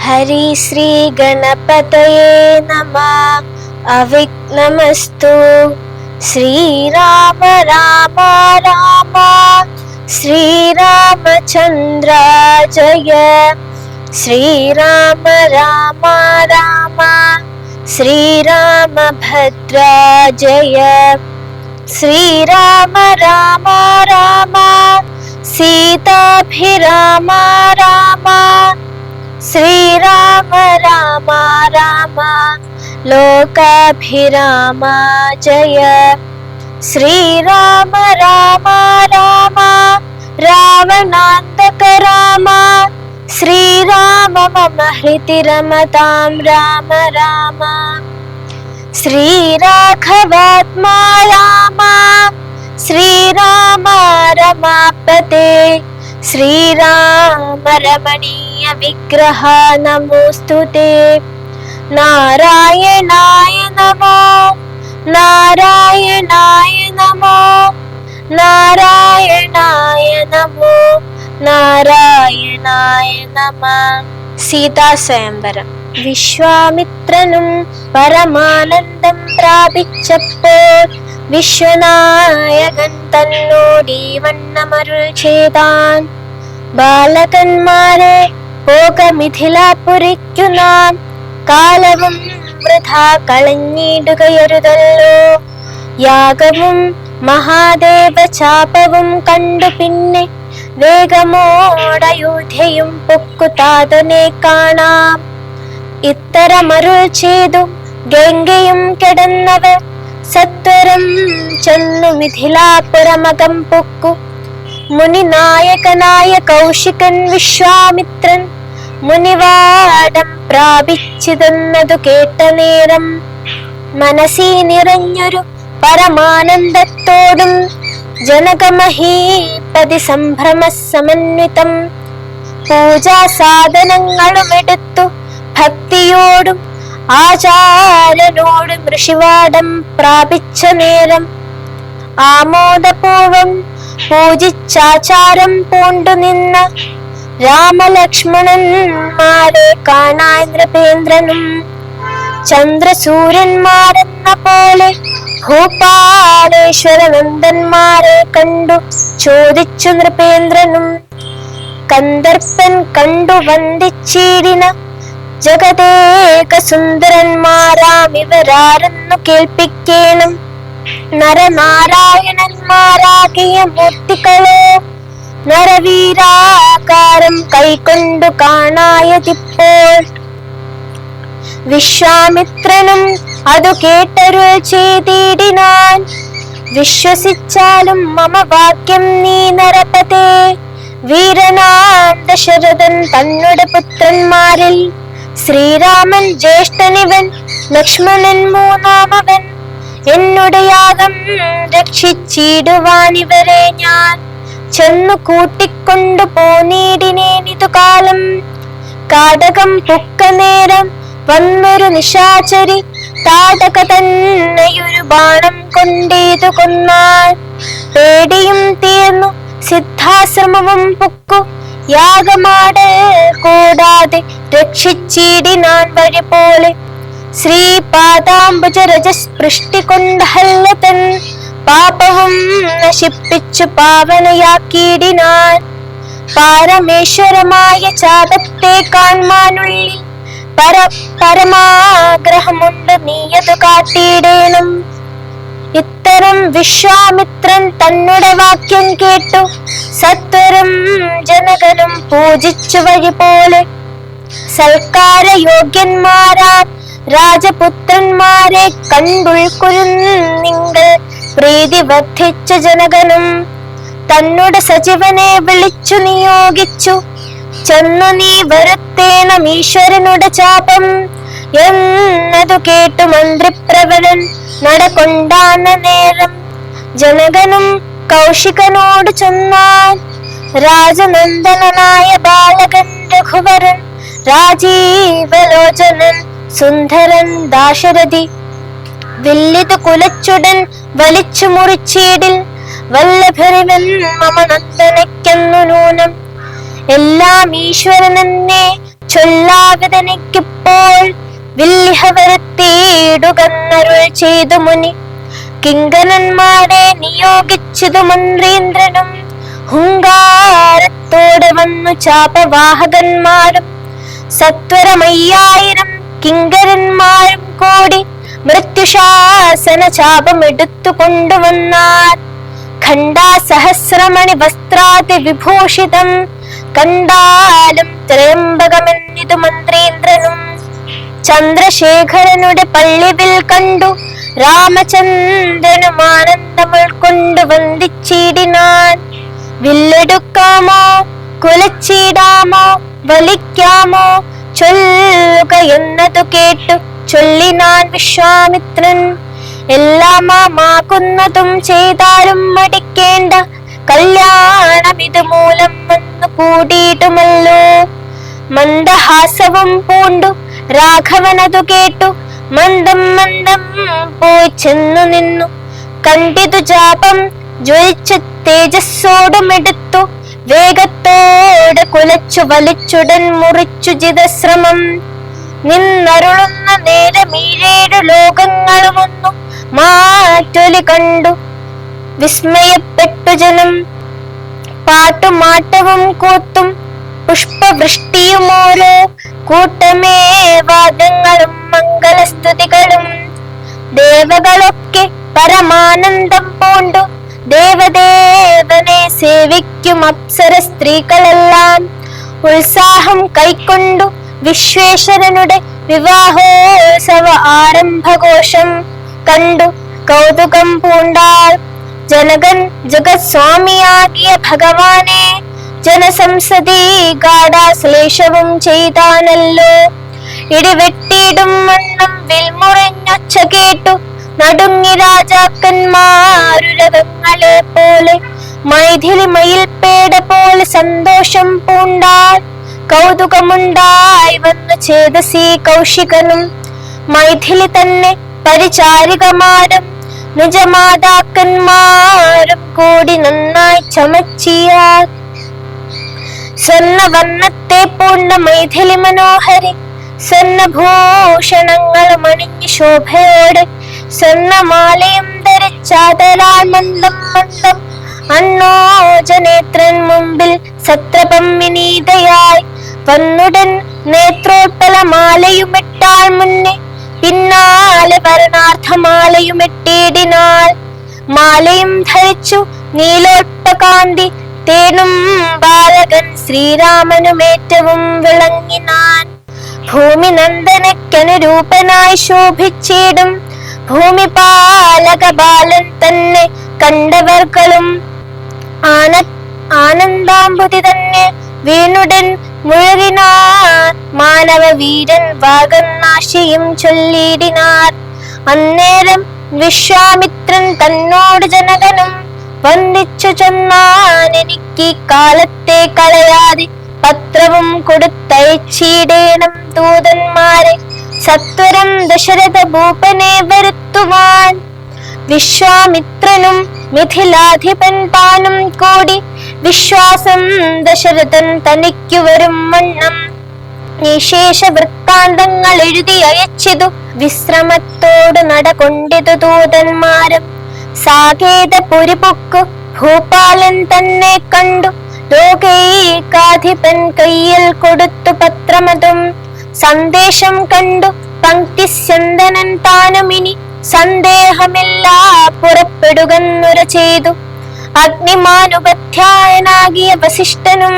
हरि श्रीगणपतये नमः। अविघ्नमस्तु। श्रीराम राम राम। श्रीरामचन्द्र जय। श्रीराम राम राम। श्रीरामभद्राजय श्रीराम राम राम। सीताभिराम श्रीराम राम राम लोकाभिरामा जय। श्रीराम राम राम रावणान्तक राम श्रीराम मम हृति रमतां राम राम। श्रीराघवात्मा राम श्रीराम रमापते। श्रीरामरमणीय विग्रह नमोऽस्तु ते नारायणाय नमो नारायणाय नमो नारायणाय नमो నారాయణాయ నమ సీతా స్వయంవరం విశ్వామిత్రను పరమానందం ప్రాపించపో വിശ്വനായകൻ തന്നോടി വണ്ണമരുൾ ചെയ്താൻ. ബാലകന്മാരെ പോകമിഥിലാപുരിക്കു നാം കാലവും വൃഥാ കളഞ്ഞിടുകയരുതല്ലോ. യാഗവും മഹാദേവ ചാപവും കണ്ടു പിന്നെ വേഗമോടയോധ്യയും പൊക്കുതാതനെ കാണാം. ഇത്തരമരുൾ ചെയ്തു ഗംഗയും കിടന്നവർ സത്വരം ചെന്നു മിഥിലാപുരമകം പൊക്കു. മുനിനായകനായ കൗശികൻ വിശ്വാമിത്രൻ മുനിവാടം പ്രാപിച്ചിതെന്നതു കേട്ട നേരം മനസ്സി നിറഞ്ഞൊരു പരമാനന്ദത്തോടും ജനകമഹീപതി സംഭ്രമ സമന്വിതം പൂജാ സാധനങ്ങളുമെടുത്തു ഭക്തിയോടും ആചാരനോടും ഋഷിവാടം പ്രാപിച്ച നേരം ആമോദപൂർവം പൂജിച്ചാചാരം പൂണ്ടു നിന്ന രാമലക്ഷ്മണന്മാരെ കാണാൻ നൃപേന്ദ്രനും ചന്ദ്രസൂര്യന്മാരെന്ന പോലെ ഭൂപാലേശ്വര നന്ദന്മാരെ കണ്ടു ചോദിച്ചു നൃപേന്ദ്രനും കന്ദർപ്പൻ കണ്ടു വന്ദിച്ചിടിന ജഗദേക സുന്ദരന്മാരാം കേൾപ്പിക്കേണം. നരനാരായണന്മാരാകിയ മൂർത്തികളോ നരവീരാകാരം കൈകൊണ്ടു കാണായതിപ്പോൾ. വിശ്വാമിത്രനും അതു കേട്ടരുൾ ചെയ്തിടിനാൻ. വിശ്വസിച്ചാലും മമ വാക്യം നീ നരപതേ വീരനാം ദശരഥൻ തന്നുടെ പുത്രന്മാരിൽ ശ്രീരാമൻ ജ്യേഷ്ഠനിവൻ ലക്ഷ്മണൻ മൂന്നാമവൻ. എന്നുടെ യാഗം രക്ഷിച്ചിടുവാനിവരെ ഞാൻ. ചെന്നു കൂട്ടിക്കൊണ്ടു പോനീടിനേനിതു കാലം കാടകം പുക്ക നേരം വന്നൊരു നിശാചരി താടക തന്നെയൊരു ബാണം കൊണ്ടേതു കൊന്നാൽ. പേടിയും തീർന്നു സിദ്ധാശ്രമവും പുക്കു യാഗമാട് കൂടാതെ രക്ഷിച്ചിടിനാൻ വഴി പോലെ ശ്രീപാദാംബുജ രജസ്പൃഷ്ടി കൊണ്ടഹല്ലതൻ പാപവും നശിപ്പിച്ചു പാവനയാക്കിയിടിനാൻ. പാരമേശ്വരമായ ചാപത്തെ കാൺമാനുള്ളിൽ പര പരമാഗ്രഹമുണ്ട് നീയതു കാട്ടിയിടേണം. ഇത്തരം വിശ്വാമിത്രൻ തന്നുടെ വാക്യം കേട്ടു. സത്വരും ജനകനും പൂജിച്ചു വഴി പോലെ സൽക്കാര യോഗ്യന്മാരാം രാജപുത്രന്മാരെ കണ്ടുൾക്കുരുന്നിങ്ങൾ പ്രീതി വർദ്ധിച്ച ജനകനും തന്നുടെ സജീവനെ വിളിച്ചു നിയോഗിച്ചു. ചെന്നു നീ വരുത്തേണം ഈശ്വരനുടെ ചാപം. എന്നതു കേട്ടു മന്ത്രിപ്രവരൻ നടക്കൊണ്ടാന്ന നേരം. ജനകനും കൗശികനോട് ചൊന്നാൻ രാജനന്ദനായ ബാലകൻ രഘുവരൻ രാജീവലോചനൻ സുന്ദരൻ ദാശരഥി. വില്ലിത് കുലച്ചുടൻ വലിച്ചു മുറിച്ചീടിൽ വല്ലഭരിവൻ മമ നന്ദനയ്ക്കെന്നു നൂനം. എല്ലാം ഈശ്വരനെന്നെ ചൊല്ലാകതനയ്ക്കിപ്പോൾ വില്ലിഹവരത്തേടുകന്നരുൾ ചെയ്തു മുനി. കിങ്കരന്മാരെ നിയോഗിച്ചതു മന്ത്രീന്ദ്രനും. ഹുങ്കാരത്തോടെ വന്നു ചാപവാഹകന്മാരും. സത്വരമയ്യായിരം കിങ്കരന്മാരും കൂടി മൃത്യുശാസന ചാപം എടുത്തു കൊണ്ടുവന്നാർ ഖണ്ഡാസഹസ്രമണി വസ്ത്രാതി വിഭൂഷിതം കണ്ടാലും ത്രയംബകമെന്നിതു മന്ത്രീന്ദ്രനും ചന്ദ്രശേഖരനുടെ പള്ളിവിൽ കണ്ടു രാമചന്ദ്രനും ആനന്ദമൾ ഉൾക്കൊണ്ടു വന്ദിച്ചിടിനാൻ വില്ലെടുക്കാമോ കുലച്ചിടാമോ വലിക്കാമോ ചൊല്ലുക എന്നതു കേട്ടു. ചൊല്ലിനാൻ വിശ്വാമിത്രൻ എല്ലാം എല്ലാമാക്കുന്നതും ചെയ്താലും മടിക്കേണ്ട കല്യാണം ഇത് മൂലം വന്നു കൂടിയിട്ടുമല്ലോ. മന്ദഹാസവും പൂണ്ടു. രാഘവനതു കേട്ടു. മന്ദം മന്ദം പോയി ചെന്നു നിന്നു. കണ്ടിതു ജാപം ജ്വലിച്ച തേജസ്സോടുമെടുത്തു. വേഗത്തോടെ കുലച്ചു വലിച്ചുടൻ മുറിച്ചു ജിതശ്രമം. നിന്നരുളുന്ന നേരമീഴേഴു ലോകങ്ങളുമൊന്നു മാറ്റൊലി കണ്ടു. വിസ്മയപ്പെട്ടു ജനം. പാട്ടുമാട്ടവും കൂത്തും പുഷ്പവൃഷ്ടിയും ഓരോ കൂട്ടമേ വാദങ്ങളും മംഗളസ്തുതികളും. ദേവകളൊക്കെ പരമാനന്ദം പൂണ്ടു. ദേവദേവനെ സേവിക്കും അപ്സര സ്ത്രീകളെല്ലാം. ഉത്സാഹം കൈക്കൊണ്ടു വിശ്വേശ്വരനുടെ വിവാഹോത്സവ ആരംഭഘോഷം കണ്ടു. കൗതുകം പൂണ്ടാൽ ജനകൻ ജഗത് സ്വാമിയാകിയ ഭഗവാനെ ജനസംസതി ഗാഢാശ്ലേഷവും ചെയ്താനല്ലോ. ഇടിവെട്ടിയിടും വണ്ണം വിൽമുറിഞ്ഞൊച്ച കേട്ടു നടുങ്ങി രാജാക്കന്മാരുരകങ്ങളെ പോലെ മൈഥിലി മയിൽപ്പേട പോലെ സന്തോഷം പൂണ്ടാൽ കൗതുകമുണ്ടായി വന്നു ചേതസി കൗശികനും. മൈഥിലി തന്നെ പരിചാരികമാരും നിജമാതാക്കന്മാരും കൂടി നന്നായി ചമച്ചിയാൽ. സ്വർണവർണത്തെ പൂണ്ട മൈഥിലി മനോഹരി സ്വർണഭൂഷണങ്ങൾ മണിഞ്ഞ് ശോഭയോടെ സ്വർണമാലയും ധരിച്ചാതരാനന്ദം മന്ദം അണ്ണോജനേത്രൻ മുമ്പിൽ സത്രപം വിനീതയായി. വന്നുടൻ നേത്രോത്പല മാലയുമിട്ടാൾ മുന്നേ പിന്നാലെ വരണാർത്ഥമാലയുമിട്ടിടിനാൾ മാലയും ധരിച്ചു നീലോൽപകാന്തി തേനും ബാലകൻ ശ്രീരാമനുമേറ്റവും വിളങ്ങിനാൻ. ഭൂമി നന്ദനക്കനുരൂപനായി ശോഭിച്ചിടും ഭൂമി പാലക ബാലൻ തന്നെ കണ്ടവർക്കളും ആന ആനന്ദാമ്പുതി തന്നെ വീണുടൻ മുഴുകിനാർ. മാനവ വീരൻ വാഗന്നാശിയും ചൊല്ലിയിടിനാർ അന്നേരം വിശ്വാമിത്രൻ തന്നോട് ജനകനും വന്ദിച്ചു ചെന്നാൻ എനിക്ക് കാലത്തെ കളയാതെ പത്രവും കൊടുത്തയച്ചിടേണം ദൂതന്മാരെ. സത്വരം ദശരഥ ഭൂപനെ വരുത്തുവാൻ. വിശ്വാമിത്രനും മിഥിലാധിപൻ താനും കൂടി വിശ്വാസം ദശരഥൻ തനിക്കു വരും വണ്ണം. നിശേഷ വൃത്താന്തങ്ങൾ എഴുതി അയച്ചിതു. വിശ്രമത്തോട് നടകൊണ്ടിതു ദൂതന്മാരും. സാകേത പുരിപൊക്കു ഭൂപാലൻ തന്നെ കണ്ടു. ലോകൈകാധിപൻ കയ്യിൽ കൊടുത്തു പത്രമതും. സന്ദേശം കണ്ടു പങ്ക്തി ചന്ദനൻ താനുമിനി. സന്ദേഹമില്ല പുറപ്പെടുകന്നുര ചെയ്തു. അഗ്നിമാനുപധ്യായനാകിയ വസിഷ്ഠനും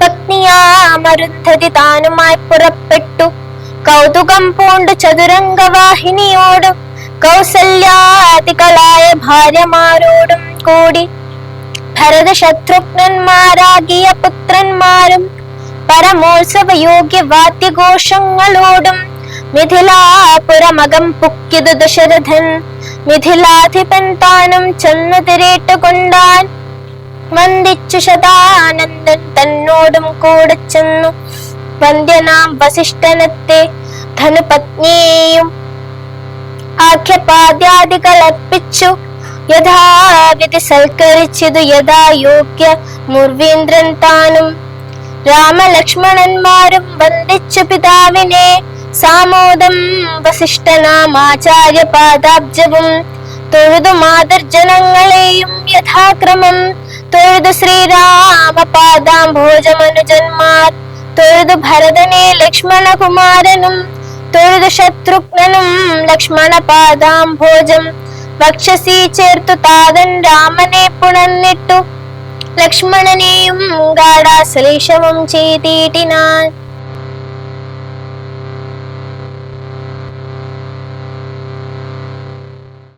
പത്നിയാമരുദ്ധതി താനുമായി പുറപ്പെട്ടു. കൗതുകം പൂണ്ട് ചതുരംഗവാഹിനിയോടും കൗസല്യാദികളായ ഭാര്യമാരോടും കൂടി. ഭരത ശത്രുഘ്നന്മാരാകിയ പുത്രന്മാരും പരമോത്സവ യോഗ്യ വാദ്യഘോഷങ്ങളോടും മിഥിലാപുരമകം പുക്കിതു ദശരഥൻ. മിഥിലാധിപൻ താനും ചെന്നു തിരേട്ടുകൊണ്ടാൻ വന്ദിച്ചു ശതാനന്ദൻ തന്നോടും കൂടെ ചെന്നു. വന്ദ്യനാം വസിഷ്ഠനത്തെ ധനുപത്നിയെയും ആഖ്യപാദ്യാദികൾ അർപ്പിച്ചു. യഥാവിധി സൽക്കരിച്ചതു യഥാ യോഗ്യ മുർവീന്ദ്രൻ താനും രാമലക്ഷ്മണന്മാരും വന്ദിച്ചു പിതാവിനെ സാമോദം വസിഷ്ഠനാമാചാര്യ പാദാബ്ജവും തൊഴുതു മാതർജനങ്ങളെയും യഥാക്രമം തൊഴുതു ശ്രീരാമ പാദാംഭോജമനുജന്മാർ തൊഴുതു ഭരതനെ ലക്ഷ്മണകുമാരനും തൊഴുതു ശത്രുഘ്നനും ലക്ഷ്മണ പാദാംഭോജം വക്ഷസി ചേർത്തു താതൻ രാമനെ പുണർന്നിട്ടു లక్ష్మణనేయం గాఢ శ్లేషమం చేతీటినా